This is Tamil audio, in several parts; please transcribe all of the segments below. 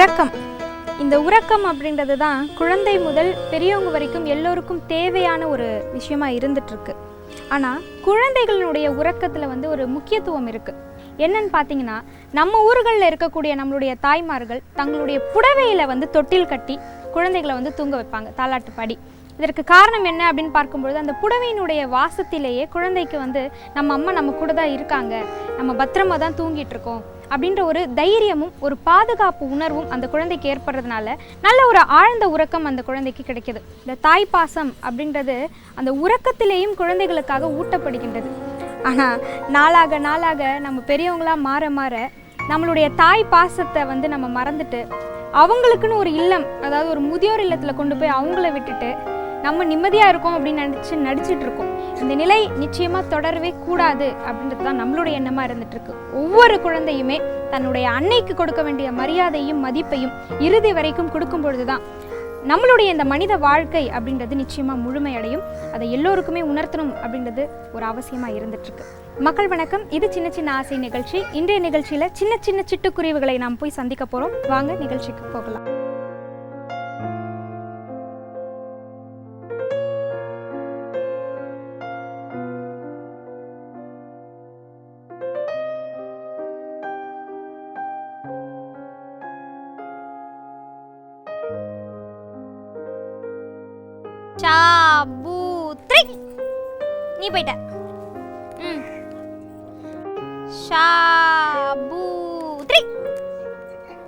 உறக்கம். இந்த உறக்கம் அப்படின்றது தான் குழந்தை முதல் பெரியவங்க வரைக்கும் எல்லோருக்கும் தேவையான ஒரு விஷயமா இருந்துகிட்ருக்கு ஆனால் குழந்தைகளுடைய உறக்கத்தில் வந்து ஒரு முக்கியத்துவம் இருக்குது என்னன்னு பார்த்தீங்கன்னா நம்ம ஊர்களில் இருக்கக்கூடிய நம்மளுடைய தாய்மார்கள் தங்களுடைய புடவையில் வந்து தொட்டில் கட்டி குழந்தைகளை வந்து தூங்க வைப்பாங்க தாலாட்டுப்பாடி இதற்கு காரணம் என்ன அப்படின்னு பார்க்கும்பொழுது அந்த புடவையினுடைய வாசத்திலேயே குழந்தைக்கு வந்து நம்ம அம்மா நம்ம கூட தான் இருக்காங்க. நம்ம பத்திரமா தான் தூங்கிட்டு இருக்கோம் அப்படின்ற ஒரு தைரியமும் ஒரு பாதுகாப்பு உணர்வும் அந்த குழந்தைக்கு ஏற்படுறதுனால நல்ல ஒரு ஆழ்ந்த உறக்கம் அந்த குழந்தைக்கு கிடைக்கிது. இந்த தாய் பாசம் அப்படின்றது அந்த உறக்கத்திலேயும் குழந்தைகளுக்காக ஊட்டப்படுகின்றது. ஆனால் நாளாக நாளாக நம்ம பெரியவங்களாக மாற மாற நம்மளுடைய தாய் பாசத்தை வந்து நம்ம மறந்துட்டு அவங்களுக்குன்னு ஒரு இல்லம் அதாவது ஒரு முதியோர் இல்லத்தில் கொண்டு போய் அவங்கள விட்டுட்டு நம்ம நிம்மதியாக இருக்கோம் அப்படின்னு நினச்சி நடிச்சிட்டு இருக்கோம். இந்த நிலை நிச்சயமாக தொடரவே கூடாது அப்படின்றது தான் நம்மளுடைய எண்ணமாக இருந்துகிட்ருக்கு ஒவ்வொரு குழந்தையுமே தன்னுடைய அன்னைக்கு கொடுக்க வேண்டிய மரியாதையும் மதிப்பையும் இறுதி வரைக்கும் கொடுக்கும் பொழுது தான் நம்மளுடைய இந்த மனித வாழ்க்கை அப்படின்றது நிச்சயமாக முழுமையடையும். அதை எல்லோருக்குமே உணர்த்தணும் அப்படின்றது ஒரு அவசியமாக இருந்துட்டுருக்கு மக்கள் வணக்கம். இது சின்ன சின்ன ஆசை நிகழ்ச்சி. இன்றைய நிகழ்ச்சியில் சின்ன சின்ன சிட்டுக்குருவிகளை நாம் போய் சந்திக்க போகிறோம் வாங்க நிகழ்ச்சிக்கு போகலாம். நீ போயிட்டேன். ம். ஷாபூத்ரி.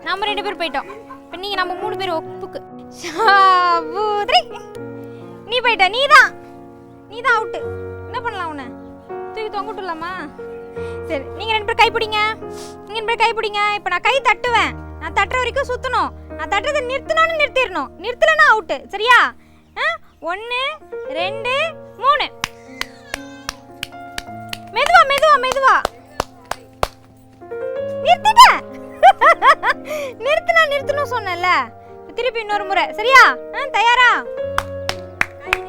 நம்ம ரெண்டு பேர் போயிட்டோம். இப்போ நீங்கள் நம்ம மூணு பேர் ஒப்புக்கு. ஷாபூத்ரி. நீ போயிட்ட. நீ தான் நீ தான் அவுட்டு. என்ன பண்ணலாம் உன்னை? தூக்கி தொங்கிட்டுலாமா சரி நீங்கள் ரெண்டு பேர் கை பிடிங்க. நீங்கள் ரெண்டு பேர் கை பிடிங்க. இப்போ நான் கை தட்டுவேன். நான் தட்டுற வரைக்கும் சுற்றணும் நான் தட்டுறதை நிறுத்தினாலும் நிறுத்திடணும். நிறுத்தலைன்னா அவுட்டு. சரியா? ஆ? ஒன்று ரெண்டு மூணு. மெதுவா மெதுவா மெதுவா நிறுத்திட்ட நிறுத்தினா நிறுத்தணும் சொன்னேன்ல திருப்பி இன்னொரு முறை சரியா ஆ தயாரா ம்,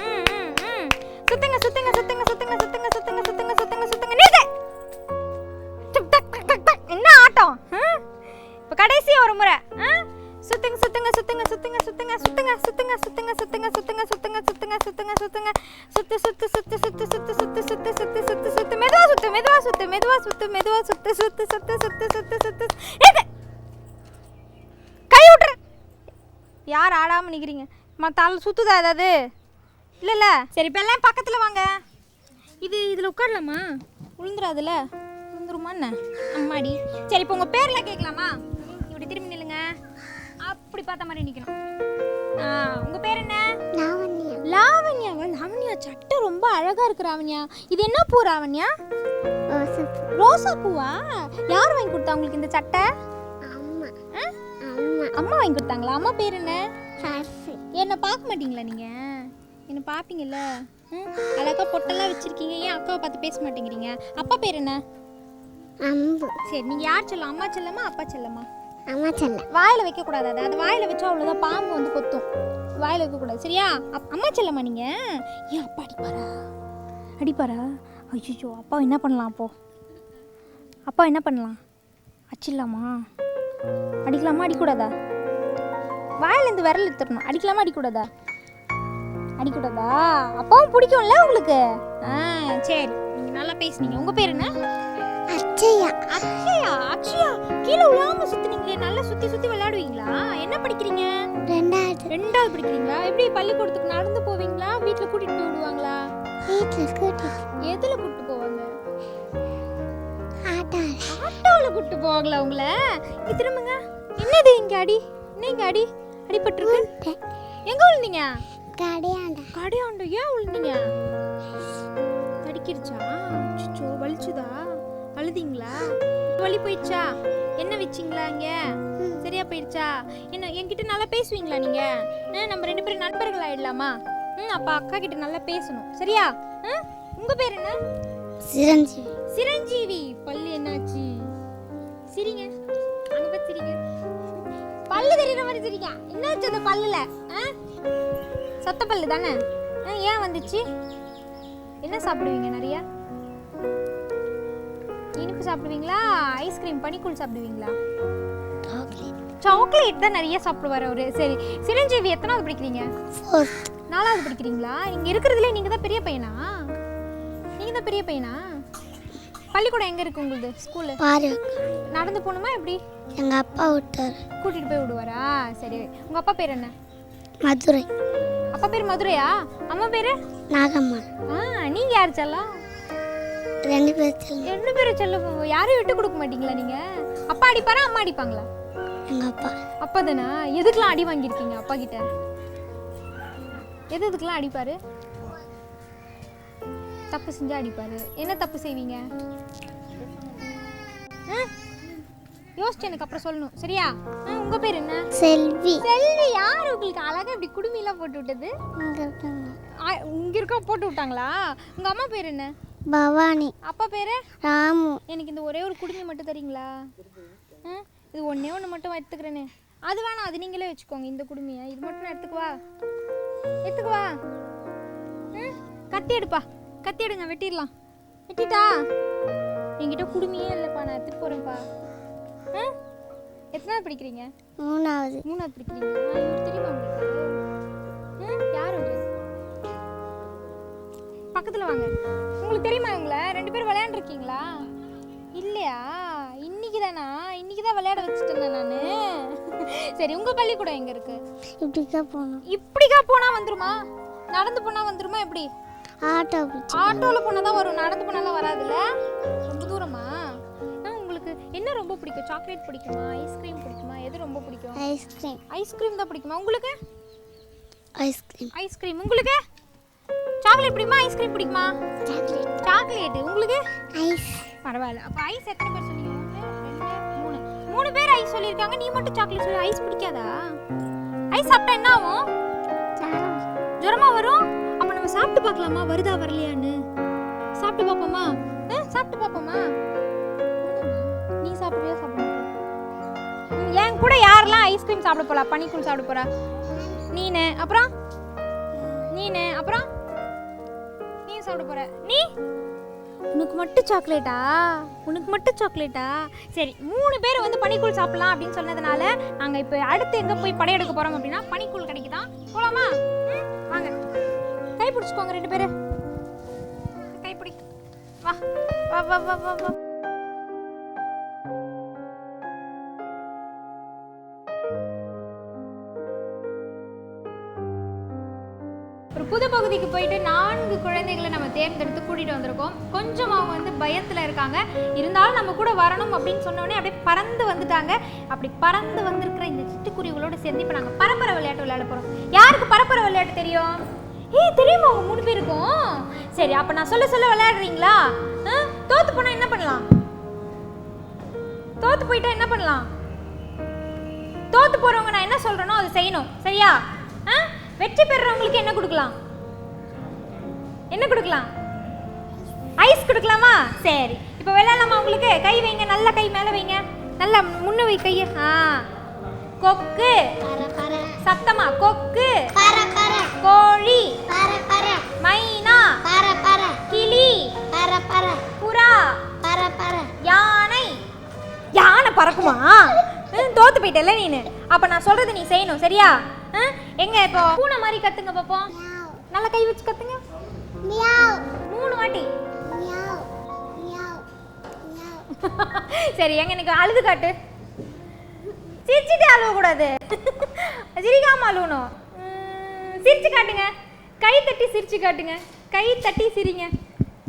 ம், ம். சுத்துங்க சுத்துங்க சுத்துங்க சுத்துங்க சுத்துங்க சுத்துங்க சுத்துங்க சுத்துங்க சுத்துங்க நிறுத்து என்ன ஆட்டம் இப்போ கடைசி ஒரு முறை ஆ? சுத்துங்க சுத்துங்க சுத்துங்க சுத்துங்க சுத்துங்க சுத்துங்க சுத்துங்க சுத்துங்க சுத்துங்க சுத்துங்க சுத்துங்க சுத்துங்க சுத்துங்க மெதுவா சுத்து சுத்து சுத்து சுத்து சுத்து சுத்து. கை விட்டுரு. யார் ஆடாம நிக்கிறீங்க? மத்தால சுத்துதா ஏதாவது? இல்ல இல்ல. சரி இப்போ எல்லாம் பக்கத்துல வாங்க. இது இதுல உட்காரலாமா? விழுந்துராதுல விழுந்துருமா என்ன? அம்மாடி. சரி இப்போ உங்க பேர்ல கேட்கலாமா இப்படி திரும்பி நில்லுங்க. அப்படி பார்த்த மாதிரி நிக்கணும். ஆ, உங்க பேர் என்ன? லாவண்யாவா லாவண்யா சட்டை ரொம்ப அழகா இருக்கு லாவண்யா இது என்ன பூ ரோசப்பு ரோசா பூவா? யார் வாங்கி கொடுத்தா உங்களுக்கு இந்த சட்டை? அம்மா. வாங்கி கொடுத்தாங்களா? அம்மா பேர் என்ன? என்ன பார்க்க மாட்டீங்களா நீங்க? என்ன பார்ப்பீங்கல்ல? ம், அழகா பொட்டெல்லாம் வச்சிருக்கீங்க. ஏன் அக்காவை பார்த்து பேச மாட்டேங்கிறீங்க? அப்பா பேர் என்ன? சரி நீங்க யார் செல்லம்? அம்மா செல்லமா அப்பா செல்லமா? அம்மா செல்ல வாயில வைக்க கூடாது அது வாயில வச்சா அவ்வளவுதான் பாம்பு வந்து கொத்தும். வாயில் வைக்கக்கூடாது சரியா? அப்- அம்மா செல்லம்மா நீங்கள் ஏன் அப்பா அடிப்பாரா? அடிப்பாரா? ஐயோ அப்பா என்ன பண்ணலாம் அப்போ? அப்பா என்ன பண்ணலாம்? அச்சிடலாமா அடிக்கலாமா? அடிக்கூடாதா? வாயிலேருந்து விரல் எடுத்துடணும். அடிக்கலாமா? அடிக்கூடாதா? அடிக்கூடாதா? அப்பாவும் பிடிக்கும்ல உங்களுக்கு? ஆ சரி. நீங்கள் நல்லா பேசுனீங்க. உங்கள் பேர் என்ன? அச்சையா? அக்ஷயா அக்ஷயா கீழே விழாம சுத்துனீங்களே நல்லா சுத்தி சுத்தி விளையாடுவீங்களா? என்ன படிக்கிறீங்க? ரெண்டாவது. ரெண்டாவது படிக்கிறீங்களா? எப்படி பள்ளிக்கூடத்துக்கு நடந்து போவீங்களா? வீட்ல கூட்டிட்டு போய் விடுவாங்களா? வீட்டில் கூட்டிட்டு எதுல கூட்டிட்டு போவாங்க? ஆட்டாள் ஆட்டோல கூட்டிட்டு போவாங்களா உங்கள? இங்க திரும்புங்க. என்னது இங்க அடி? என்ன இங்க அடி? அடிபட்டிருக்கு. எங்க விழுந்தீங்க? கடையாண்டா. கடையாண்டு ஏன் விழுந்தீங்க? தடிக்கிருச்சா அச்சோ வலிச்சுதா? அழுதீங்களா வலி போயிடுச்சா? என்ன வச்சிங்களா இங்க? சரியா போயிடுச்சா? என்ன என்கிட்ட நல்லா பேசுவீங்களா நீங்க? ஆ, நம்ம ரெண்டு பேரும் நண்பர்கள் ஆயிடலாமா? ம் அப்பா அக்கா கிட்ட நல்லா பேசணும். சரியா? ஆ? உங்க பேர் என்ன? சிரஞ்சீவி. சிரஞ்சீவி. பல்லு என்னாச்சு? சிரிங்க. அங்க போய் சிரிங்க. பல்லு தெரியுற மாதிரி சிரிங்க. என்னாச்சு அந்த பல்லுல? ஆ? சொத்த பல்லு தானே? ஏன் வந்துச்சு? என்ன சாப்பிடுவீங்க நிறைய? இனிப்பு சாப்பிடுவீங்களா? ஐஸ்கிரீம் பனிக்கூழ் சாப்பிடுவீங்களா? சாக்லேட் தான் நிறைய சாப்பிடுவார் அவரு. சரி சிரஞ்சீவி எத்தனாவது படிக்கிறீங்க? நாலாவது படிக்கிறீங்களா? இங்க இருக்கிறதுல நீங்க தான் பெரிய பையனா? நீங்க தான் பெரிய பையனா? பள்ளிக்கூடம் எங்க இருக்கு உங்களுது? ஸ்கூலு நடந்து போகணுமா எப்படி? எங்கள் அப்பா விட்டார். கூட்டிட்டு போய் விடுவாரா? சரி உங்க அப்பா பேர் என்ன? மதுரை. அப்பா பேர் மதுரையா? அம்மா பேரு? நாகம்மாள். ஆ நீங்க யார் செல்லம்? ரெண்டு பேர் செல்லும் ரெண்டு பேரும் செல்லம் யாரையும் விட்டு கொடுக்க மாட்டீங்களா நீங்க? அப்பா அடிப்பாரா அம்மா அடிப்பாங்களா? எங்கள் அப்பா. அப்பா தானா எதுக்கெல்லாம் அடி வாங்கியிருக்கீங்க அப்பா கிட்ட? எது எதுக்கெல்லாம் அடிப்பாரு? தப்பு செஞ்சா அடிப்பாரு. என்ன தப்பு செய்வீங்க? யோசிச்சு எனக்கு அப்புறம் சொல்லணும். சரியா? உங்க பேர் என்ன? செல்வி. செல்வி யார் உங்களுக்கு அழகா இப்படி குடுமிலாம் போட்டு விட்டது? இங்க இருக்க போட்டு விட்டாங்களா? உங்க அம்மா பேர் என்ன? பவானி. அப்பா பேரு? ராமு. எனக்கு இந்த ஒரே ஒரு குடுமி மட்டும் தரீங்களா? இது ஒண்ணே ஒன்று மட்டும் எடுத்துக்கிறேனே. அது வேணாம் அது நீங்களே வச்சுக்கோங்க இந்த குடுமியை. இது மட்டும் நான் எடுத்துக்குவா எடுத்துக்குவா? கத்தி எடுப்பா. கத்தி எடுங்க வெட்டிடலாம். வெட்டிட்டா? என்கிட்ட குடுமியே இல்லைப்பா நான் எடுத்துட்டு போகிறேன்ப்பா எத்தனாவது படிக்கிறீங்க? மூணாவது. மூணாவது படிக்கிறீங்க. தெரியுமா உங்களுக்கு பக்கத்தில் வாங்க. உங்களுக்கு தெரியுமா இவங்கள? ரெண்டு பேரும் விளையாண்டுருக்கீங்களா? இல்லையா? இன்னைக்கு தானா இன்னைக்கு தான் விளையாட வச்சுட்டேன் நான். சரி உங்கள் பள்ளிக்கூடம் எங்கே இருக்கு? இப்படிக்கா போகணும். இப்படிக்கா போனால் வந்துருமா? நடந்து போனால் வந்துருமா எப்படி? ஆட்டோ ஆட்டோவில் போனால் தான் வரும். நடந்து போனாலாம் வராதுல்ல? ரொம்ப தூரமா? உங்களுக்கு என்ன ரொம்ப பிடிக்கும்? சாக்லேட் பிடிக்குமா? ஐஸ்கிரீம் பிடிக்குமா? எது ரொம்ப பிடிக்கும்? ஐஸ்கிரீம் ஐஸ்கிரீம் தான் பிடிக்குமா உங்களுக்கு? ஐஸ்கிரீம் ஐஸ்கிரீம் உங்களுக்கு? சாக்லேட் பிடிக்குமா? ஐஸ்கிரீம் பிடிக்குமா? சாக்லேட். சாக்லேட். உங்களுக்கு? ஐஸ். பரவாயில்ல. அப்போ ஐஸ் எத்தனை பேர் சொன்னீங்க? மூணு. மூணு பேர் ஐஸ் சொல்லியிருக்காங்க. நீ மட்டும் சாக்லேட் சொல்லி. ஐஸ் பிடிக்காதா? ஐஸ் சாப்பிட்டா என்ன ஆகும்? ஜுரமா வரும்? அப்போ நம்ம சாப்பிட்டு பார்க்கலாமா? வருதா வரலையான்னு? சாப்பிட்டு பார்ப்போமா? ஆ, சாப்பிட்டு பார்ப்போமா? நீ சாப்பிடுறியா சாப்பிட? என் கூட யாரெல்லாம் ஐஸ்கிரீம் சாப்பிட போறா? பனிக்கூழ் சாப்பிட போறா? நீனு. அப்புறம்? நீனு. அப்புறம்? சாப்பிட போற. நீ? உனக்கு மட்டும் சாக்லேட்டா? உனக்கு மட்டும் சாக்லேட்டா? சரி மூணு பேர் வந்து பனிக்கூழ் சாப்பிடலாம் அப்படின்னு சொன்னதுனால நாங்கள் இப்போ அடுத்து எங்கே போய் படையெடுக்க போகிறோம் அப்படின்னா பனிக்கூழ் கடைக்கு தான் போகலாமா வாங்க. கை பிடிச்சிக்கோங்க ரெண்டு பேர். கைப்பிடி வா வா வா வா வா. புது பகுதிக்கு போயிட்டு நான்கு குழந்தைகளை நம்ம தேர்ந்தெடுத்து கூட்டிட்டு வந்திருக்கோம். கொஞ்சம் அவங்க வந்து பயத்துல இருக்காங்க. இருந்தாலும் நம்ம கூட வரணும் அப்படின்னு சொன்னோடனே அப்படியே பறந்து வந்துட்டாங்க. அப்படி பறந்து வந்திருக்கிற இந்த சிட்டுக்குருவிகளோட சேர்ந்து இப்போ நாங்கள் பரம்பரை விளையாட்டு விளையாட போறோம். யாருக்கு பரம்பரை விளையாட்டு தெரியும்? ஏய் தெரியுமா உங்க மூணு பேருக்கும்? சரி அப்ப நான் சொல்ல சொல்ல விளையாடுறீங்களா? ஆ? தோத்து போனா என்ன பண்ணலாம்? தோத்து போயிட்டா என்ன பண்ணலாம்? தோத்து போறவங்க நான் என்ன சொல்றேனோ அதை செய்யணும். சரியா? ஆ? வெற்றி பெறுறவங்களுக்கு என்ன கொடுக்கலாம்? என்ன கொடுக்கலாம்? ஐஸ் கொடுக்கலாமா? சரி. இப்போ விளையாடலாமா உங்களுக்கு? கை வைங்க நல்ல கை மேலே வைங்க. நல்லா முன்ன வை கையை. ஆ. கொக்கு. சத்தமா கொக்கு. கோழி. மைனா. கிளி. புறா. யானை. யானை பறக்குமா? தோத்து போயிட்டல நீனு. அப்ப நான் சொல்றது நீ செய்யணும் சரியா? எங்க இப்போ? பூனை மாதிரி கத்துங்க பாப்போம். நல்லா கை வச்சு கத்துங்க. மூணு வாட்டி. சரி எங்க எனக்கு அழுது காட்டு. சிரிச்சுட்டு அழுவ கூடாது சிரிக்காம அழுவணும். சிரிச்சு காட்டுங்க. கை தட்டி சிரிச்சு காட்டுங்க. கை தட்டி சிரிங்க.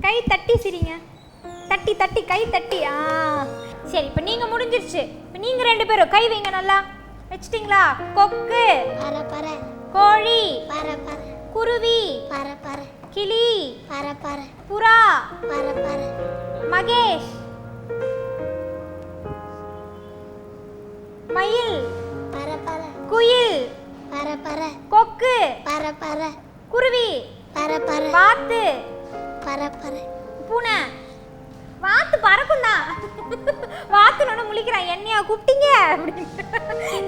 கை தட்டி சிரிங்க. தட்டி தட்டி கை தட்டி. ஆ. சரி இப்போ நீங்க முடிஞ்சிருச்சு. இப்போ நீங்க ரெண்டு பேரும் கை வைங்க நல்லா. வச்சிட்டிங்களா? கொக்கு. கோழி. குருவி. பர பர கிளி பர பர புறா பர பர மகேஷ் மயில் பர பர குயில் பர பர கொக்கு பர பர குருவி பர பர வாத்து பர பூனை வாத்து பறக்கும்டா வாத்துனோட முழிக்கிறான் என்னையா கூப்பிட்டீங்க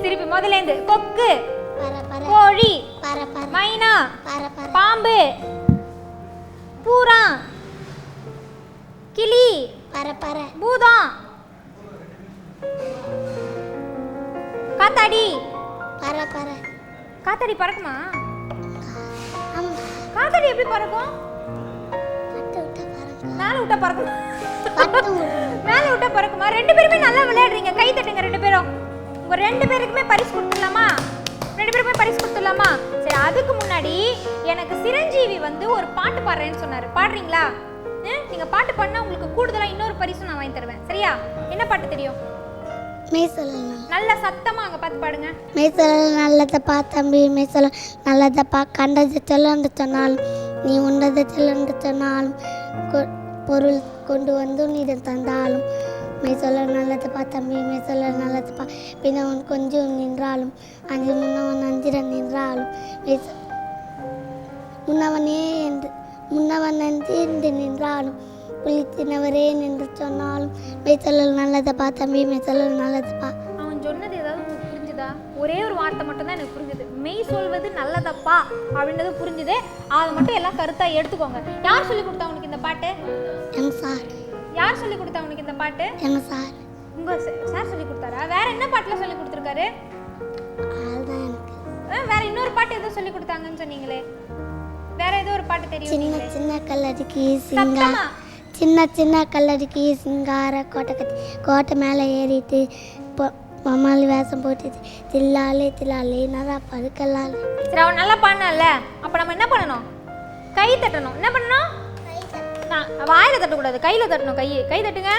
திருப்பி முதல்ல இருந்து கொக்கு கோழி மைனா பாம்பு பூரா. கிளி. பர பர. பூதம். காத்தாடி. பற பற காத்தாடி பறக்குமா? காத்தாடி எப்படி பறக்கும்? மேலே விட்டா பறக்கும். மேலே விட்டா பறக்குமா? ரெண்டு பேருமே நல்லா விளையாடுறீங்க. கை தட்டுங்க ரெண்டு பேரும். உங்க ரெண்டு பேருக்குமே பரிசு கொடுத்துடலாமா? ரெண்டு பேருக்குமே பரிசு கொடுத்துடலாமா? சரி அதுக்கு முன்னாடி எனக்கு சிரஞ்சீவி வந்து ஒரு பாட்டு பாடுறேன்னு சொன்னாரு. பாடுறீங்களா? நீங்க பாட்டு பாடினா உங்களுக்கு கூடுதலா இன்னொரு பரிசு நான் வாங்கி தருவேன். சரியா? என்ன பாட்டு தெரியும்? நல்ல சத்தமா அங்க பார்த்து பாடுங்க. மெய் சொல்லணும் நல்லதப்பா தம்பி மெய் சொல்ல நல்லதப்பா கண்டதை சொல்லன்று சொன்னாலும் நீ உண்டதை சொல்லன்று சொன்னாலும் பொருள் கொண்டு வந்து உன்னிடம் தந்தாலும் மெய் சொல்ல நல்லதப்பா தம்பி மெய் சொல்ல நல்லதப்பா. பின்னவன் கொஞ்சம் நின்றாலும் அஞ்சு முன்னவன் அஞ்சிட நின்றாலும் முன்னவனே என்று முன்னவன் என்று நின்றாலும் புளித்தினவரே என்று சொன்னாலும் மெய் சொல்ல நல்லதப்பா தம்பி மெய் சொல்ல நல்லதப்பா. அவன் சொன்னது ஏதாவது புரிஞ்சுதா? ஒரே ஒரு வார்த்தை மட்டும் தான் எனக்கு புரிஞ்சுது. மெய் சொல்வது நல்லதப்பா அப்படின்றது புரிஞ்சுது. அதை மட்டும் எல்லாம் கருத்தா எடுத்துக்கோங்க. யார் சொல்லி கொடுத்தா உனக்கு இந்த பாட்டு? எங்க சார் யார் சொல்லி கொடுத்தா உனக்கு இந்த பாட்டு? எங்க சார். உங்க சார் சொல்லி கொடுத்தாரா? வேற என்ன பாட்டுல சொல்லி கொடுத்துருக்காரு? வேற இன்னொரு பாட்டு ஏதோ சொல்லி கொடுத்தாங்கன்னு சொன்னீங்களே. வேற ஏதோ ஒரு பாட்டு தெரியும் சின்ன. சின்ன கல்லடிக்கு சிங்கா சத்தமா? சின்ன சின்ன கல்லடிக்கு சிங்கார கோட்டை கட்டி கோட்டை மேலே ஏறிட்டு மம்மாளி வேஷம் போட்டுட்டு தில்லாலே தில்லாலே நல்லா பதுக்கலாலே சரி அவன் நல்லா பாடினால அப்ப நம்ம என்ன பண்ணணும்? கை தட்டணும். என்ன பண்ணணும்? நான் வாயில தட்டக்கூடாது கையில தட்டணும் கை கை தட்டுங்க.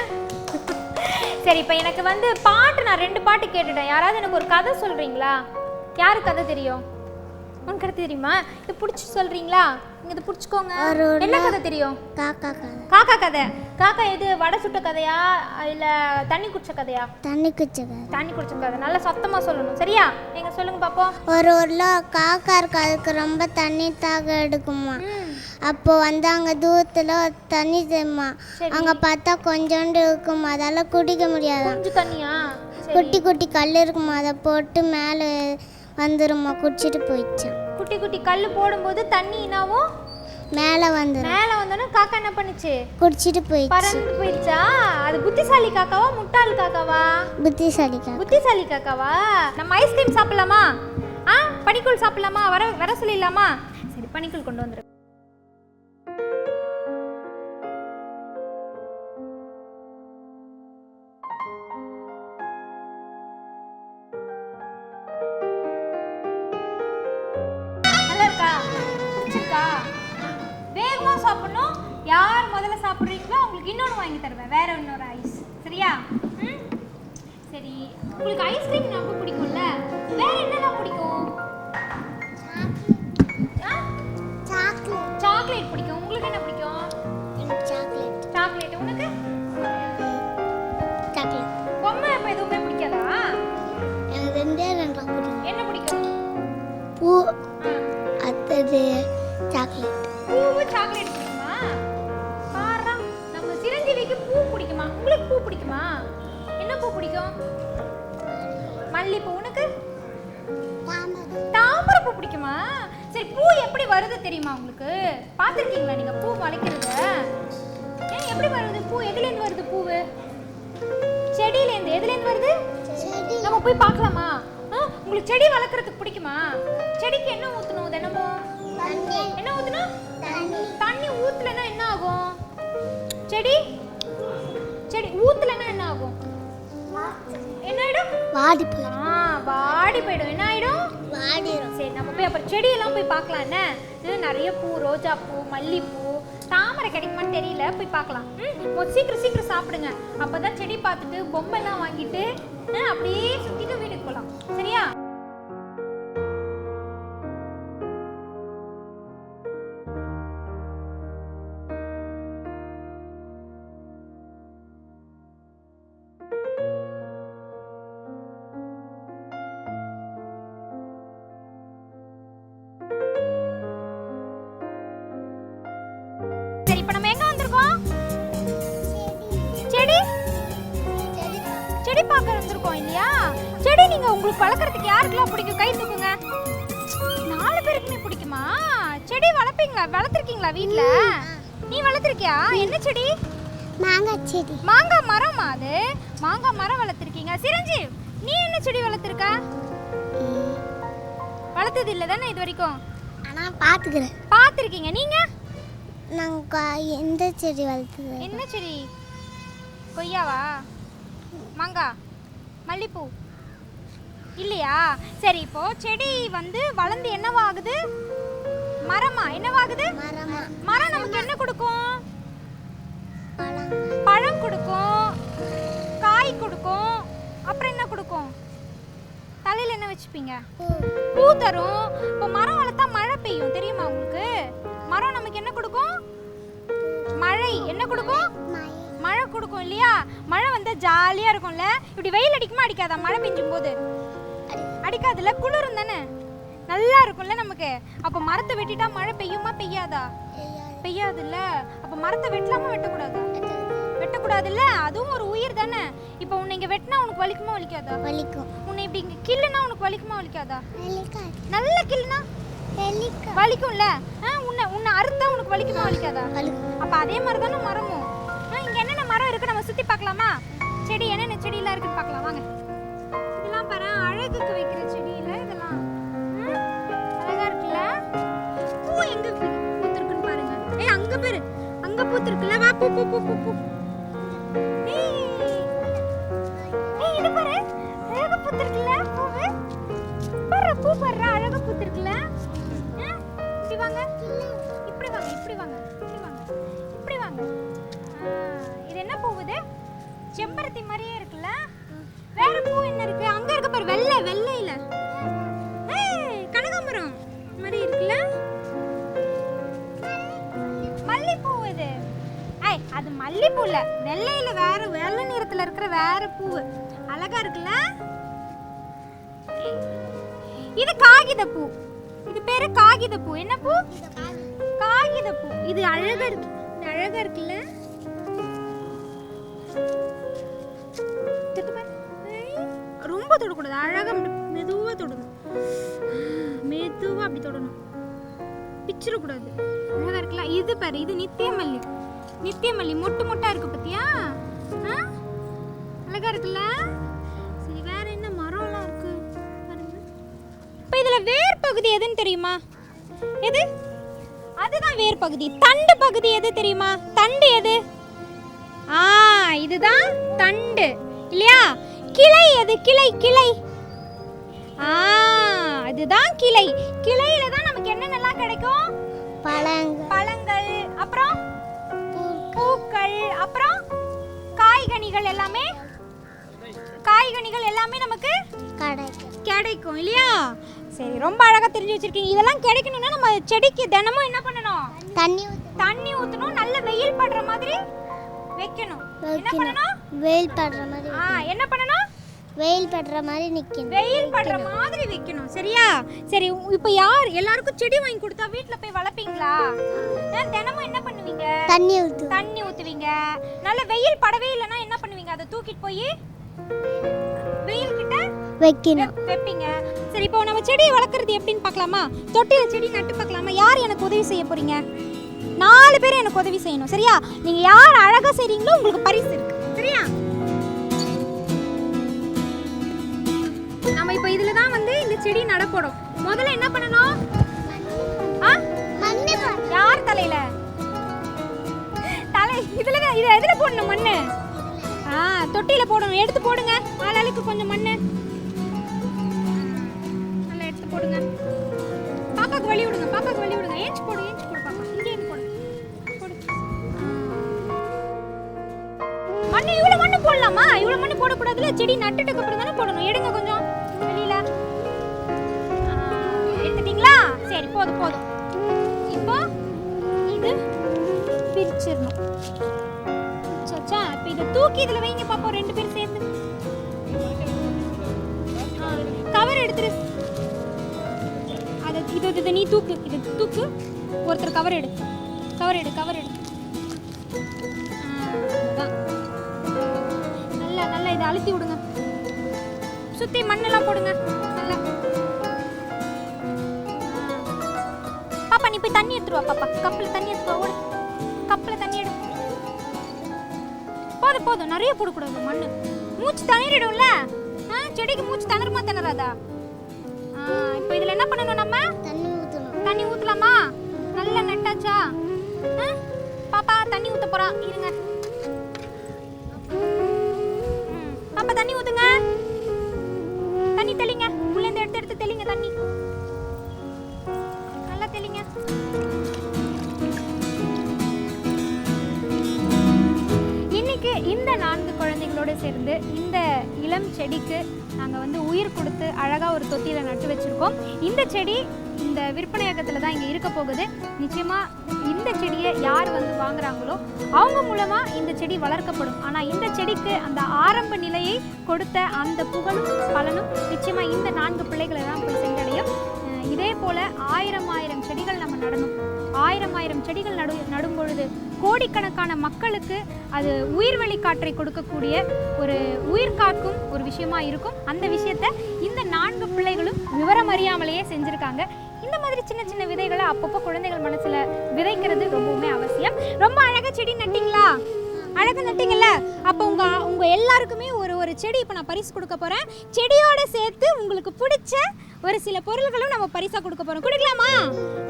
சரி இப்போ எனக்கு வந்து பாட்டு நான் ரெண்டு பாட்டு கேட்டுட்டேன். யாராவது எனக்கு ஒரு கதை சொல்றீங்களா? யாரு கதை தெரியும்? உனக்கு கதை தெரியுமா? இது பிடிச்சி சொல்றீங்களா? நீங்க இதை பிடிச்சிக்கோங்க. என்ன கதை தெரியும்? காக்கா கதை. காக்கா கதை. காக்கா எது? வடை சுட்ட கதையா? இல்ல தண்ணி குடிச்ச கதையா? தண்ணி குச்ச கதை. தண்ணி குடிச்ச கதை. நல்லா சத்தமா சொல்லணும். சரியா? நீங்க சொல்லுங்க பாப்போம். ஒரு ஊரில் காக்கா இருக்கு அதுக்கு ரொம்ப தண்ணி தாக எடுக்குமா. அப்போ வந்து அங்கே தூரத்தில் தண்ணி தெரியுமா. அங்கே பார்த்தா கொஞ்சோண்டு இருக்குமா. அதால குடிக்க முடியாது? கொஞ்சம் தண்ணியா? சரி. குட்டி குட்டி கல் இருக்குமா? அதை போட்டு மேலே வந்துருமா? குடிச்சிட்டு போயிடுச்சான் குட்டி குட்டி கல் போடும்போது தண்ணி என்னாவும் மேலே வந்துடும் மேல வந்தோடனே காக்கா என்ன பண்ணுச்சு? குடிச்சிட்டு போயிடுச்சு. பறந்து போயிடுச்சா? அது புத்திசாலி காக்காவா முட்டாள் காக்காவா? புத்திசாலிக்கா புத்திசாலி காக்காவா? நம்ம ஐஸ்கிரீம் சாப்பிடலாமா? ஆ? பனிக்கூழ் சாப்பிடலாமா? வர வர சொல்லிடலாமா? சரி பனிக்கூழ் கொண்டு வந்துரு. உங்களுக்கு ஐஸ்கிரீம் ரொம்ப பிடிக்கும்ல? வேற என்னெல்லாம் பிடிக்கும்? சாக்லேட் சாக்லேட் பிடிக்கும். உங்களுக்கு என்ன பிடிக்கும்? எனக்கு சாக்லேட் சாக்லேட் உனக்கு? சாக்லேட் பொம்மை அப்ப எதுவுமே பிடிக்காதா? எனக்கு ரெண்டே ரெண்டு பிடிக்கும் என்ன பிடிக்கும்? பூ அடுத்தது சாக்லேட் பூவு சாக்லேட் பிடிக்குமா? பாரா நம்ம சிரஞ்சீவிக்கு பூ பிடிக்குமா? உங்களுக்கு பூ பிடிக்குமா? என்ன பூ பிடிக்கும்? மல்லிப்பூ உனக்கு? தாமரை. பூ பிடிக்குமா? சரி பூ எப்படி வருது தெரியுமா உங்களுக்கு? பார்த்துருக்கீங்களா நீங்க பூ வளைக்கிறத ஏன் எப்படி வருது பூ? எதுலேருந்து வருது பூவு? செடியிலேருந்து எதுலேருந்து வருது? நம்ம போய் பார்க்கலாமா? உங்களுக்கு செடி வளர்க்குறதுக்கு பிடிக்குமா? செடிக்கு என்ன ஊற்றணும் தினமும்? என்ன ஊற்றணும் தண்ணி. தண்ணி ஊற்றலைன்னா என்ன ஆகும்? செடி? செடி ஊற்றலைன்னா என்ன ஆகும்? என்ன ஆயிடும் வாடி போயிடும் ஆ வாடி போயிடும். என்ன ஆயிடும் வாடிடும் சரி நம்ம போய் அப்புறம் செடியெல்லாம் போய் பார்க்கலாம். என்ன? நிறைய பூ ரோஜா பூ மல்லிப்பூ தாமரை கிடைக்குமான்னு தெரியல. போய் பார்க்கலாம். ம் சீக்கிரம் சீக்கிரம் சாப்பிடுங்க. அப்பதான் செடி பார்த்துட்டு பொம்மைலாம் வாங்கிட்டு அப்படியே சுத்திட்டு வீட்டுக்கு போகலாம். சரியா? செடி பார்க்க வந்திருக்கோம் இல்லையா? செடி நீங்க உங்களுக்கு வளர்க்குறதுக்கு யாருக்கெல்லாம் பிடிக்கும்? கை தூக்குங்க. நாலு பேருக்குமே பிடிக்குமா? செடி வளர்ப்பீங்களா? வளர்த்துருக்கீங்களா வீட்ல? நீ வளர்த்துருக்கியா? என்ன செடி? மாங்காய் செடி. மாங்காய் மரமா அது? மாங்காய் மரம் வளர்த்துருக்கீங்க. சிரஞ்சீவ் நீ என்ன செடி வளர்த்துருக்க? வளர்த்தது இல்லை தானே இது வரைக்கும்? ஆனால் பார்த்துக்கிறேன் பார்த்துருக்கீங்க நீங்க? நாங்கள் எந்த செடி வளர்த்துது? என்ன செடி? கொய்யாவா? மாங்கா மல்லிப்பூ. இல்லையா? சரி இப்போ செடி வந்து வளர்ந்து என்னவாகுது? மரமா? என்னவாகுது? மரமா. நமக்கு என்ன கொடுக்கும்? பழம். கொடுக்கும். காய் கொடுக்கும். அப்புறம் என்ன கொடுக்கும்? தலையில என்ன வச்சுப்பீங்க? பூ தரும். இப்போ மரம் வளர்த்தா மழை பெய்யும். தெரியுமா உங்களுக்கு? மரம் நமக்கு என்ன கொடுக்கும்? மழை. என்ன கொடுக்கும்? கொடுக்கும் இல்லையா? மழை வந்தா ஜாலியா இருக்கும்ல? இப்படி வெயில் அடிக்குமா? அடிக்காதா? மழை பெஞ்சும் போது. அடிக்காதுல்ல? குளிரும் தானே? நல்லா இருக்கும்ல நமக்கு. அப்ப மரத்தை வெட்டிட்டா மழை பெய்யுமா? பெய்யாதா? பெய்யாதுல்ல. அப்ப மரத்தை வெட்டலாமா? வெட்டக்கூடாது? வெட்டக்கூடாதுல்ல? அதுவும் ஒரு உயிர் தானே. இப்போ உன்னை இங்க வெட்டினா உனக்கு வலிக்குமா? வலிக்காதா? வலிக்கும். உன்னை இப்படி இங்க கில்லுனா உனக்கு வலிக்குமா? வலிக்காதா? நல்ல கில்லுனா வலிக்கும். வலிக்கும்ல? உன்னை உன்னை அறுத்தா உனக்கு வலிக்குமா? வலிக்காதா? அப்ப அதே மாதிரி தானே மரமும். இங்க என்னென்ன மரம் இருக்கு நம்ம சுத்தி பார்க்கலாமா? செடி என்னென்ன செடியெல்லாம் இருக்குன்னு பார்க்கலாம். வாங்க. இதெல்லாம் பாரு அழகுக்கு வைக்கிற செடி இல்ல இதெல்லாம் அழகா இருக்குல்ல? பூ எங்க பூ- பூத்திருக்குன்னு பாருங்க. ஏய் அங்க பாரு. அங்க பூத்திருக்குல்ல. வா பூ பூ பூ பூ பூ. அழகா பூத்திருக்குல்ல பூ பாரு அழகா பூத்திருக்குல்ல. இப்படி வாங்க. இப்படி வாங்க இப்படி வாங்க. செம்பருத்தி மாதிரியே இருக்குல்ல? வேற பூ என்ன இருக்கு? அங்க இருக்க பாரு வெள்ளை வெள்ளையில. கனகாம்பரம் மாதிரி இருக்குல்ல? மல்லிப்பூ இது. ஏய் அது மல்லிப்பூ இல்ல. வெள்ளையில வேற வெள்ளை நிறத்துல இருக்கிற வேற பூ. அழகா இருக்குல்ல? இது காகித பூ. இது பேரு காகித பூ. என்ன பூ? காகித. பூ. இது அழகா இருக்கு இது அழகா இருக்குல்ல? அது அழகாக மெதுவாக தொடணும் மெதுவாக அப்படி தொடணும். பிச்சிடக்கூடாது அழகாக இருக்கலாம். இது பாரு இது நித்தியமல்லி. நித்தியமல்லி மொட்டு மொட்டாக இருக்கு பார்த்தியா ஆ? அழகா இருக்குல்ல? சரி வேற என்ன மரம்லாம் இருக்கு? இப்போ இதில் வேர் பகுதி எதுன்னு தெரியுமா? எது? அதுதான் வேர் பகுதி. தண்டு பகுதி எது தெரியுமா? தண்டு எது? ஆ இதுதான் தண்டு. இல்லையா? கிளை எது கிளை கிளை. ஆ அதுதான் கிளை. கிளையில தான் நமக்கு என்னென்னலாம் கிடைக்கும்? பழங்கள். பழங்கள். அப்புறம்? பூக்கள். அப்புறம்? காய்கனிகள் எல்லாமே? காய்கனிகள் எல்லாமே நமக்கு கிடைக்கும். கிடைக்கும் இல்லையா? சரி ரொம்ப அழகா தெரிஞ்சு வச்சிருக்கீங்க. இதெல்லாம் கிடைக்கணும்னா நம்ம செடிக்கு தினமும் என்ன பண்ணணும்? தண்ணி தண்ணி ஊத்தணும். நல்ல வெயில் படுற மாதிரி வைக்கணும். என்ன. பண்ணணும்? வெயில் படுற மாதிரி ஆ என்ன பண்ணணும்? வெயில் படுற மாதிரி நிக்கணும். வெயில் படுற மாதிரி வைக்கணும். சரியா? சரி இப்போ யார் எல்லாருக்கும் செடி வாங்கி கொடுத்தா வீட்ல போய் வளர்ப்பீங்களா? தினமும் என்ன பண்ணுவீங்க? தண்ணி ஊத்து. தண்ணி ஊத்துவீங்க. நல்ல வெயில் படவே இல்லைன்னா என்ன பண்ணுவீங்க? அதை தூக்கிட்டு போய் வெயில் கிட்ட வைக்கணும். வெப்- வைப்பீங்க. சரி இப்போ நம்ம செடியை வளர்க்குறது எப்படின்னு பார்க்கலாமா? தொட்டியில் செடி நட்டு பார்க்கலாமா? யார் எனக்கு உதவி செய்ய போறீங்க? நாலு பேர் எனக்கு உதவி செய்யணும் சரியா? நீங்க யார் அழகா செய்றீங்களோ உங்களுக்கு பரிசு இருக்கு சரியா? நம்ம இப்போ இதுல தான் வந்து இந்த செடி நட முதல்ல என்ன பண்ணணும்? ஆ? யார் தலையில? தலை இதுல தான் இது எதுல போடணும் மண்ணு? ஆ தொட்டியில போடணும் எடுத்து போடுங்க. ஆளாளுக்கு கொஞ்சம் மண்ணு. நல்லா எடுத்து போடுங்க. பாப்பாக்கு வழி விடுங்க பாப்பாக்கு வழி விடுங்க. ஏஞ்சி போடு ஏஞ்சி மண்ணு இவ்வளவு மண்ணு போடலாமா? இவ்வளவு மண்ணு போடக்கூடாதுல செடி நட்டுட்டு அப்புறம் தானே போடணும். எடுங்க கொஞ்சம். வெளியில. எடுத்துட்டீங்களா? சரி போதும் போதும். இப்போ இது பிரிச்சிடணும். சச்சா இப்போ இதை தூக்கி இதில் வைங்க பாப்போம் ரெண்டு பேரும் சேர்ந்து. கவர் எடுத்துரு. அதை இது இது நீ தூக்கு. இது தூக்கு. ஒருத்தர் கவர் எடு. கவர் எடு கவர் எடு. அழுத்தி விடுங்க. சுத்தி மண்ணெல்லாம் போடுங்க. நல்லா. பாப்பா நீ போய் தண்ணி எடுத்துட்டு வா பாப்பா. கப்பில் தண்ணி எடுத்துட்டு வா ஓடு. கப்பில் தண்ணி எடு. போதும் போதும். நிறைய போடக்கூடாது மண்ணு. மூச்சு தண்ணீரிடும்ல ஆ செடிக்கு மூச்சு திணறுமா திணறாதா? இப்போ இதில் என்ன பண்ணணும் நம்ம? தண்ணி ஊற்றணும் தண்ணி ஊற்றலாமா நல்லா நட்டாச்சா? பாப்பா தண்ணி ஊற்ற போறா. இருங்க. ம், தண்ணி ஊத்துங்க. தண்ணி தெளிங்க. உள்ளேருந்து எடுத்து எடுத்து தெளிங்க தண்ணி. நல்லா தெளிங்க. இன்னைக்கு இந்த நான்கு குழந்தைகளோடு சேர்ந்து இந்த இளம் செடிக்கு நாங்கள் வந்து உயிர் கொடுத்து அழகாக ஒரு தொட்டியில் நட்டு வச்சுருக்கோம். இந்த செடி இந்த விற்பனையகத்தில் தான் இங்கே இருக்க போகுது. நிச்சயமாக இந்த செடியை யார் வந்து வாங்குறாங்களோ அவங்க மூலமாக இந்த செடி வளர்க்கப்படும். ஆனால் இந்த செடிக்கு அந்த ஆரம்ப நிலையை கொடுத்த அந்த புகழும் பலனும் நிச்சயமாக இந்த நான்கு பிள்ளைகளை தான் போய் சென்றடையும். இதே போல் ஆயிரம் ஆயிரம் செடிகள் நம்ம நடணும். ஆயிரம் ஆயிரம் செடிகள் நடு நடும் பொழுது கோடிக்கணக்கான மக்களுக்கு அது உயிர் காற்றை கொடுக்கக்கூடிய ஒரு உயிர் காக்கும் ஒரு விஷயமா இருக்கும். அந்த விஷயத்த இந்த நான்கு பிள்ளைகளும் விவரம் அறியாமலேயே செஞ்சுருக்காங்க. சின்ன சின்ன விதைகளை அப்பப்போ குழந்தைகள் மனசுல விதைக்கிறது ரொம்பவுமே அவசியம். ரொம்ப அழகா செடி நட்டிங்களா? அழகு நட்டிங்கல்ல? அப்போ உங்க உங்க எல்லாருக்குமே ஒரு ஒரு செடி இப்போ நான் பரிசு கொடுக்க போறேன். செடியோட சேர்த்து உங்களுக்கு பிடிச்ச ஒரு சில பொருள்களும் நம்ம பரிசா கொடுக்க போறோம். கொடுக்கலாமா?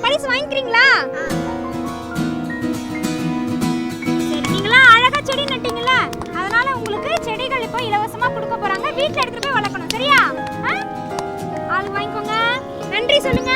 பரிசு வாங்கிக்கிறீங்களா? அழகா செடி நட்டிங்கல்ல? அதனால உங்களுக்கு செடிகள் இப்போ இலவசமா கொடுக்க போறாங்க. வீட்ல எடுத்துட்டு போய் வளர்க்கணும். சரியா? அது வாங்கிக்கோங்க. நன்றி சொல்லுங்க.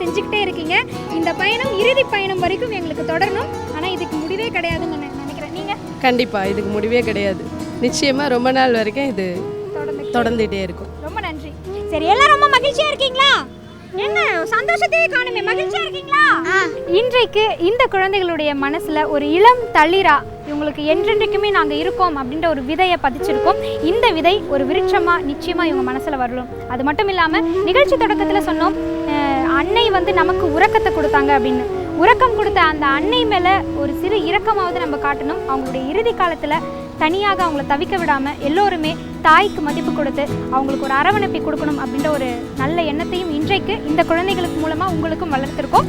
செஞ்சுக்கிட்டே இருக்கீங்க. இந்த பயணம் இறுதி பயணம் வரைக்கும் எங்களுக்கு தொடரணும். ஆனா இதுக்கு முடிவே கிடையாதுன்னு நான் நினைக்கிறேன். நீங்க? கண்டிப்பாக இதுக்கு முடிவே கிடையாது. நிச்சயமாக ரொம்ப நாள் வரைக்கும் இது தொடர்ந்து தொடர்ந்துகிட்டே இருக்கும். ரொம்ப நன்றி. சரி எல்லாம் ரொம்ப மகிழ்ச்சியா இருக்கீங்களா? என்ன சந்தோஷத்தையே காணுமே. மகிழ்ச்சியா இருக்கீங்களா? இன்றைக்கு இந்த குழந்தைகளுடைய மனசுல ஒரு இளம் தளிரா இவங்களுக்கு என்றென்றைக்குமே நாங்க இருக்கோம் அப்படின்ற ஒரு விதையை பதிச்சிருக்கோம். இந்த விதை ஒரு விருட்சமா நிச்சயமா இவங்க மனசுல வரணும். அது மட்டும் இல்லாம நிகழ்ச்சி தொடக்கத்துல சொன்னோம். அன்னை வந்து நமக்கு உறக்கத்தை கொடுத்தாங்க அப்படின்னு. உறக்கம் கொடுத்த அந்த அன்னை மேலே ஒரு சிறு இரக்கமாவது நம்ம காட்டணும். அவங்களுடைய இறுதி காலத்தில் தனியாக அவங்கள தவிக்க விடாமல் எல்லோருமே தாய்க்கு மதிப்பு கொடுத்து அவங்களுக்கு ஒரு அரவணைப்பை கொடுக்கணும் அப்படின்ற ஒரு நல்ல எண்ணத்தையும் இன்றைக்கு இந்த குழந்தைகளுக்கு மூலமாக உங்களுக்கும் வளர்த்துருக்கோம்.